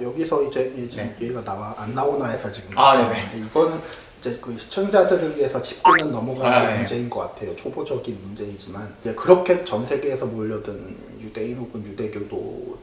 여기서 이제 이제 네. 얘기가 나와 안 나오나 해서 지금 아, 걱정인데 네네. 이거는 이제 그 시청자들을 위해서 짚고는 넘어가는 아, 네. 문제인 것 같아요. 초보적인 문제이지만 이제 그렇게 전 세계에서 몰려든 유대인 혹은 유대교도들이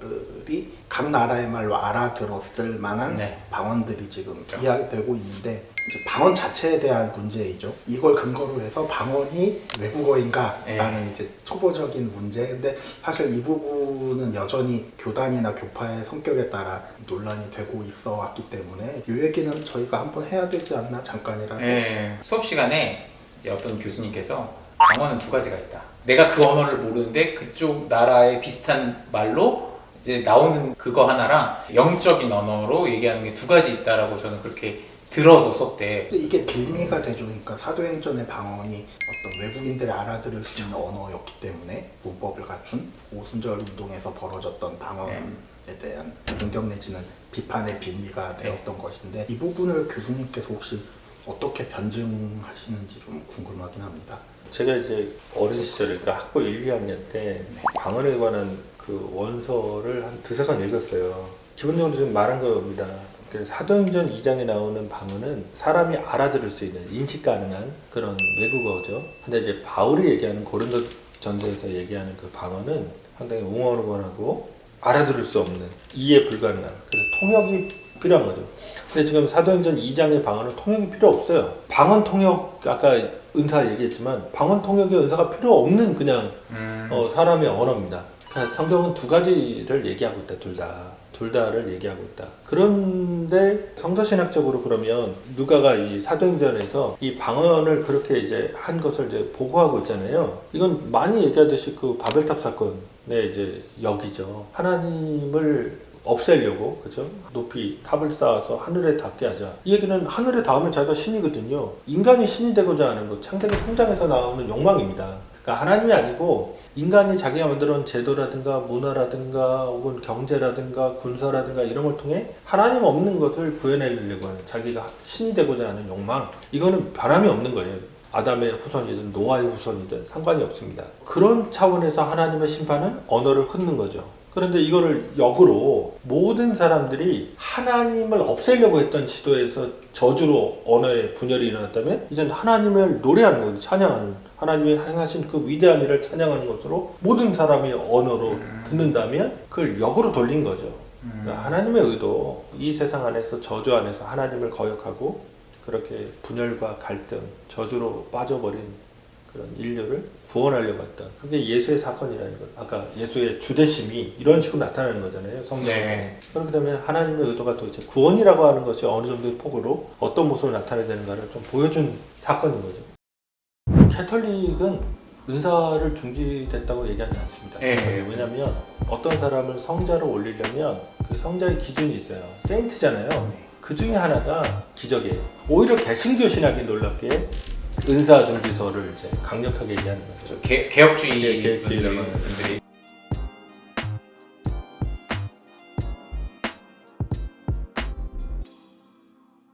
각 나라의 말로 알아들었을 만한 네. 방언들이 지금 이야기되고 있는데 이제 방언 자체에 대한 문제이죠. 이걸 근거로 해서 방언이 외국어인가라는 네. 이제 초보적인 문제. 근데 사실 이 부분은 여전히 교단이나 교파의 성격에 따라 논란이 되고 있어 왔기 때문에 이 얘기는 저희가 한번 해야 되지 않나 잠깐이라도. 네, 수업 시간에 이제 어떤 교수님께서 방언은 두 가지가 있다. 내가 그 언어를 모르는데 그쪽 나라의 비슷한 말로 이제 나오는 그거 하나랑 영적인 언어로 얘기하는 게 두 가지 있다라고 저는 그렇게 들어서 수업 때 근데 이게 빌미가 되죠. 그러니까 사도행전의 방언이 어떤 외국인들이 알아들을 수 있는 언어였기 때문에 문법을 갖춘 오순절 운동에서 벌어졌던 방언에 대한 공격 내지는 비판의 빌미가 되었던 것인데 이 부분을 교수님께서 혹시 어떻게 변증하시는지 좀 궁금하긴 합니다. 제가 이제 어린 시절에 그러니까 학부 1, 2학년 때 방언에 관한 그 원서를 한 두세 권 읽었어요. 기본적으로 지금 말한 겁니다. 그 사도행전 2장에 나오는 방언은 사람이 알아들을 수 있는 인식 가능한 그런 외국어죠. 근데 이제 바울이 얘기하는 고린도 전서에서 얘기하는 그 방언은 상당히 웅얼웅얼하고 알아들을 수 없는 이해 불가능한 그래서 통역이 필요한 거죠. 근데 지금 사도행전 2장의 방언은 통역이 필요 없어요. 방언 통역 아까 은사 얘기했지만 방언 통역의 은사가 필요 없는 그냥 음, 어, 사람의 언어입니다. 그러니까 성경은 두 가지를 얘기하고 있다, 둘 다. 둘 다를 얘기하고 있다. 그런데 성서신학적으로 그러면 누가가 이 사도행전에서 이 방언을 그렇게 이제 한 것을 이제 보고하고 있잖아요. 이건 많이 얘기하듯이 그 바벨탑 사건의 이제 역이죠. 하나님을 없애려고 그죠? 높이 탑을 쌓아서 하늘에 닿게 하자. 이 얘기는 하늘에 닿으면 자기가 신이거든요. 인간이 신이 되고자 하는 것, 창세기 3장에서 나오는 욕망입니다. 그러니까 하나님이 아니고 인간이 자기가 만들어 놓은 제도라든가 문화라든가 혹은 경제라든가 군사라든가 이런 걸 통해 하나님 없는 것을 구해내려고 하는 자기가 신이 되고자 하는 욕망 이거는 변함이 없는 거예요. 아담의 후손이든 노아의 후손이든 상관이 없습니다. 그런 차원에서 하나님의 심판은 언어를 흩는 거죠. 그런데 이거를 역으로 모든 사람들이 하나님을 없애려고 했던 시도에서 저주로 언어의 분열이 일어났다면 이제는 하나님을 노래하는 거죠. 찬양하는 하나님이 행하신 그 위대한 일을 찬양하는 것으로 모든 사람이 언어로 듣는다면 그걸 역으로 돌린 거죠. 그러니까 하나님의 의도 이 세상 안에서 저주 안에서 하나님을 거역하고 그렇게 분열과 갈등, 저주로 빠져버린 그런 인류를 구원하려고 했던 그게 예수의 사건이라는 것. 아까 예수의 주대심이 이런 식으로 나타나는 거잖아요. 성경에. 네. 그렇게 되면 하나님의 의도가 도대체 구원이라고 하는 것이 어느 정도의 폭으로 어떤 모습으로 나타내야 되는가를 좀 보여준 사건인 거죠. 캐톨릭은 은사를 중지됐다고 얘기하지 않습니다. 예. 왜냐하면 어떤 사람을 성자로 올리려면 그 성자의 기준이 있어요. 세인트잖아요. 그 중에 하나가 기적이에요. 오히려 개신교 신학이 놀랍게 은사 중지서를 이제 강력하게 얘기하는 거죠. 저 개, 개혁주의 예, 개혁주의. 분들- 분들이